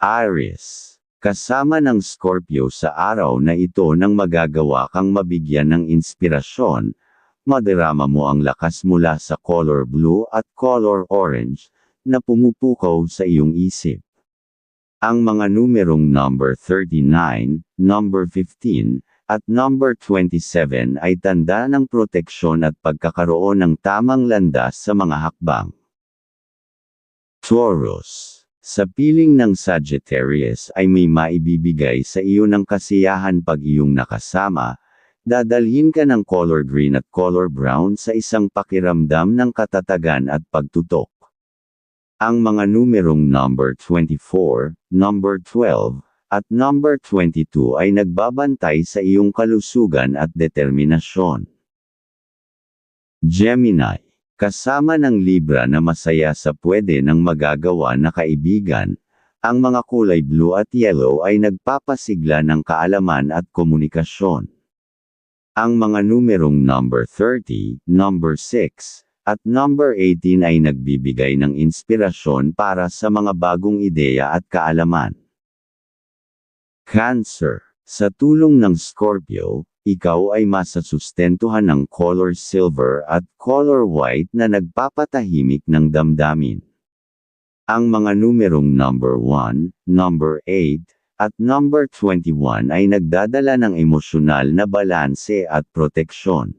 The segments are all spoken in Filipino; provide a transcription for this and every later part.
Aries. Kasama ng Scorpio sa araw na ito nang magagawa kang mabigyan ng inspirasyon, madarama mo ang lakas mula sa color blue at color orange, na pumupukaw sa iyong isip. Ang mga numerong number 39, number 15, at number 27 ay tanda ng proteksyon at pagkakaroon ng tamang landas sa mga hakbang. Taurus. Sa piling ng Sagittarius ay may maibibigay sa iyo ng kasiyahan pag iyong nakasama, dadalhin ka ng color green at color brown sa isang pakiramdam ng katatagan at pagtutok. Ang mga numerong number 24, number 12, at number 22 ay nagbabantay sa iyong kalusugan at determinasyon. Gemini Kasama ng Libra na masaya sa pwede ng magagawa na kaibigan, ang mga kulay blue at yellow ay nagpapasigla ng kaalaman at komunikasyon. Ang mga numerong number 30, number 6, at number 18 ay nagbibigay ng inspirasyon para sa mga bagong ideya at kaalaman. Cancer Sa tulong ng Scorpio, ikaw ay masasustentuhan ng color silver at color white na nagpapatahimik ng damdamin. Ang mga numerong number 1, number 8, at number 21 ay nagdadala ng emosyonal na balanse at proteksyon.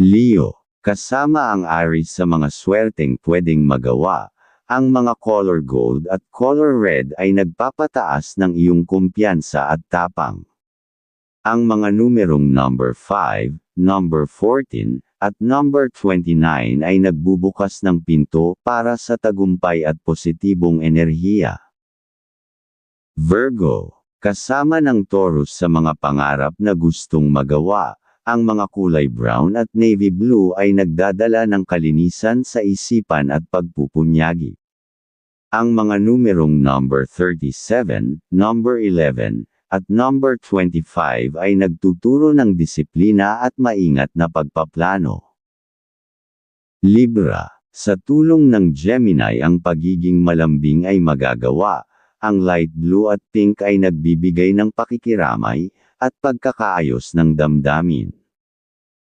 Leo, kasama ang Aries sa mga swerteng pwedeng magawa, ang mga color gold at color red ay nagpapataas ng iyong kumpiyansa at tapang. Ang mga numerong number 5, number 14, at number 29 ay nagbubukas ng pinto para sa tagumpay at positibong enerhiya. Virgo, kasama ng Taurus sa mga pangarap na gustong magawa, ang mga kulay brown at navy blue ay nagdadala ng kalinisan sa isipan at pagpupunyagi. Ang mga numerong number 37, number 11, at number 25 ay nagtuturo ng disiplina at maingat na pagpaplano. Libra, sa tulong ng Gemini ang pagiging malambing ay magagawa, ang light blue at pink ay nagbibigay ng pakikiramay, at pagkakaayos ng damdamin.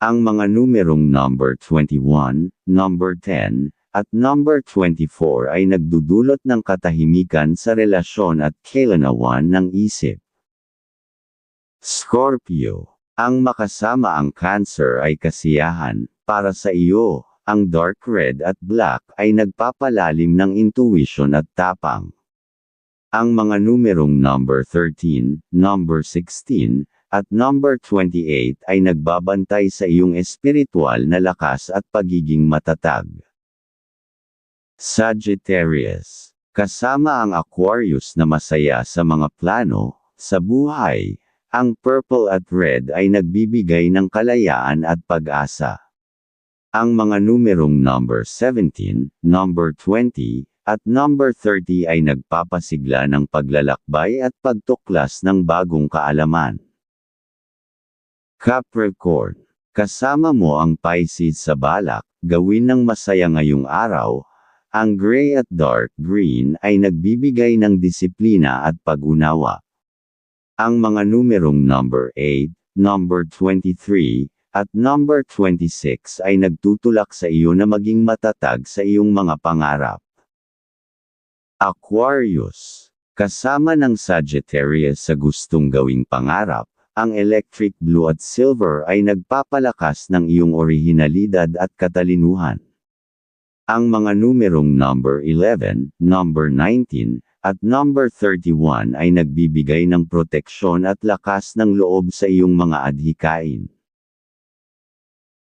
Ang mga numerong number 21, number 10, at number 24 ay nagdudulot ng katahimikan sa relasyon at kailanawan ng isip. Scorpio. Ang makasama ang Cancer ay kasiyahan, para sa iyo, ang dark red at black ay nagpapalalim ng intuition at tapang. Ang mga numerong number 13, number 16, at number 28 ay nagbabantay sa iyong espiritual na lakas at pagiging matatag. Sagittarius. Kasama ang Aquarius na masaya sa mga plano, sa buhay, ang purple at red ay nagbibigay ng kalayaan at pag-asa. Ang mga numerong number 17, number 20, at number 30 ay nagpapasigla ng paglalakbay at pagtuklas ng bagong kaalaman. Capricorn. Kasama mo ang Pisces sa balak, gawin ng masaya ngayong araw, ang gray at dark green ay nagbibigay ng disiplina at pag-unawa. Ang mga numerong number 8, number 23, at number 26 ay nagtutulak sa iyo na maging matatag sa iyong mga pangarap. Aquarius. Kasama ng Sagittarius sa gustong gawing pangarap, ang electric blue at silver ay nagpapalakas ng iyong orihinalidad at katalinuhan. Ang mga numerong number 11, number 19, at number 31 ay nagbibigay ng proteksyon at lakas ng loob sa iyong mga adhikain.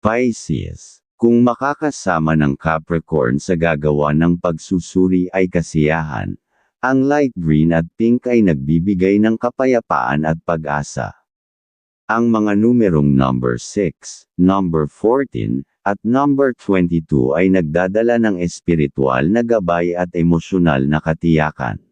Pisces Kung makakasama ng Capricorn sa gagawa ng pagsusuri ay kasiyahan, ang light green at pink ay nagbibigay ng kapayapaan at pag-asa. Ang mga numerong number 6, number 14, at number 22 ay nagdadala ng espiritual na gabay at emosyonal na katiyakan.